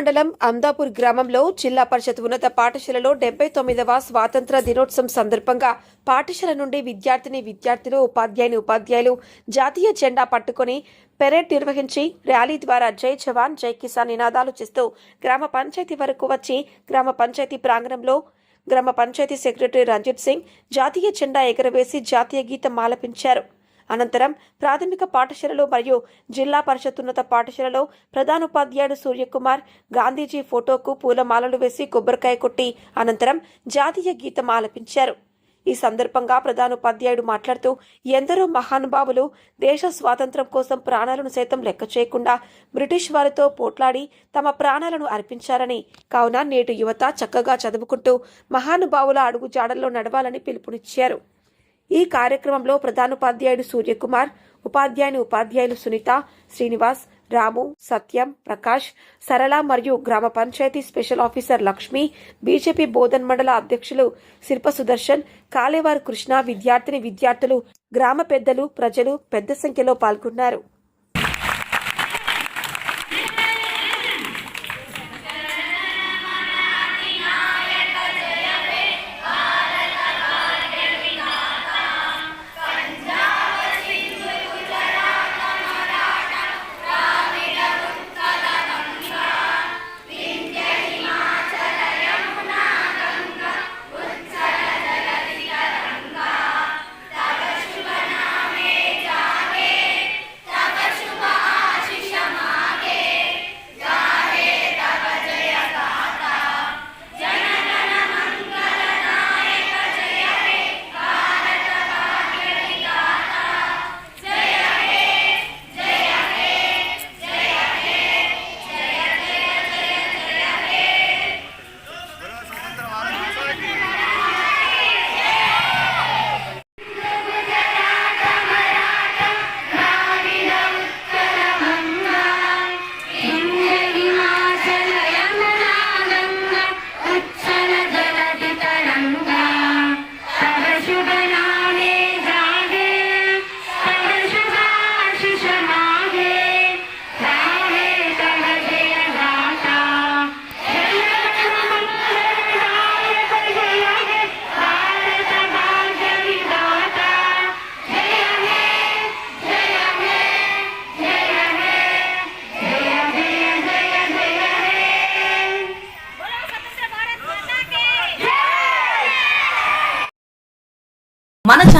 మండలం అమ్దాపూర్ గ్రామంలో జిల్లా పరిషత్ ఉన్నత పాఠశాలలో డెబ్బై తొమ్మిదవ స్వాతంత్ర దినోత్సవం సందర్భంగా పాఠశాల నుండి విద్యార్థిని విద్యార్థులు ఉపాధ్యాయుని ఉపాధ్యాయులు జాతీయ జెండా పట్టుకొని పెరేడ్ నిర్వహించి ర్యాలీ ద్వారా జై జవాన్ జై కిసాన్ నినాదాలు చేస్తూ గ్రామ పంచాయతీ వరకు వచ్చి గ్రామ పంచాయతీ ప్రాంగణంలో గ్రామ పంచాయతీ సెక్రటరీ రంజిత్ సింగ్ జాతీయ జెండా ఎగరవేసి జాతీయ గీతం ఆలపించారు. అనంతరం ప్రాథమిక పాఠశాలలో మరియు జిల్లా పరిషత్ ఉన్నత పాఠశాలలో ప్రధానోపాధ్యాయుడు సూర్యకుమార్ గాంధీజీ ఫోటోకు పూలమాలలు వేసి కొబ్బరికాయ కొట్టి అనంతరం జాతీయ గీతం ఆలపించారు. ఈ సందర్భంగా ప్రధానోపాధ్యాయుడు మాట్లాడుతూ ఎందరో మహానుభావులు దేశ స్వాతంత్ర్యం కోసం ప్రాణాలను సైతం లెక్క చేయకుండా బ్రిటిష్ వారితో పోట్లాడి తమ ప్రాణాలను అర్పించారని కావున నేటి యువత చక్కగా చదువుకుంటూ మహానుభావుల అడుగు జాడల్లో నడవాలని పిలుపునిచ్చారు. ఈ కార్యక్రమంలో ప్రధానోపాధ్యాయుడు సూర్యకుమార్ ఉపాధ్యాయుని ఉపాధ్యాయులు సునీత శ్రీనివాస్ రాము సత్యం ప్రకాష్ సరళ మరియు గ్రామ panchayati special officer Lakshmi BJP Bodhan మండల అధ్యక్షులు శిల్ప సుదర్శన్ కాలేవారు కృష్ణ విద్యార్థిని విద్యార్థులు గ్రామ పెద్దలు ప్రజలు పెద్ద సంఖ్యలో పాల్గొన్నారు.